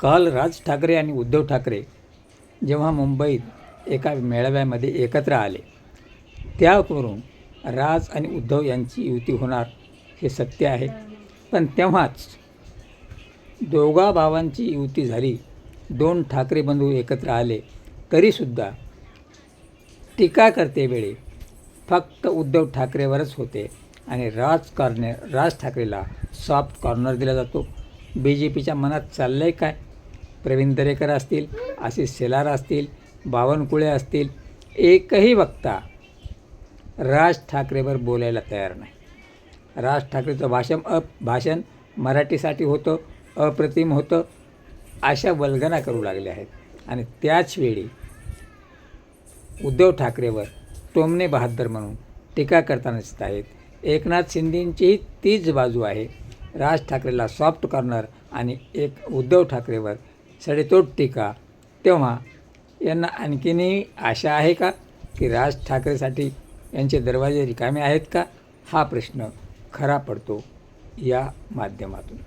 काल राज ठाकरे आणि उद्धव ठाकरे जेव्हा मुंबईत एका मेळाव्यामध्ये एकत्र आले त्यावरून राज आणि उद्धव यांची युती होणार हे सत्य आहे. पण तेव्हाच दोघा भावांची युती झाली दोन ठाकरे बंधू एकत्र आले तरीसुद्धा टीका करतेवेळी फक्त उद्धव ठाकरेवरच होते आणि राजकारणे राज ठाकरेला सॉफ्ट कॉर्नर दिला जातो. बी जे पीच्या मनात चाललं आहे काय? प्रवीण दरेकर असतील आशिष शेलार असतील बावनकुळे असतील एकही वक्ता राज ठाकरेवर बोलायला तयार नाही. राज ठाकरेचं भाषण अ भाषण मराठीसाठी होतं अप्रतिम होतं अशा वल्गना करू लागल्या आहेत. आणि त्याचवेळी उद्धव ठाकरेवर टोमणे बहादर म्हणून टीका करताना दिसत आहेत. एकनाथ शिंदेंचीही तीच बाजू आहे. राज ठाकरेला सॉफ्ट कॉर्नर आणि एक उद्धव ठाकरेवर सडेतोड टीका. तेव्हा यांना आणखीनही आशा आहे का की राज ठाकरेसाठी यांचे दरवाजे रिकामे आहेत का? हा प्रश्न खरा पडतो या माध्यमातून.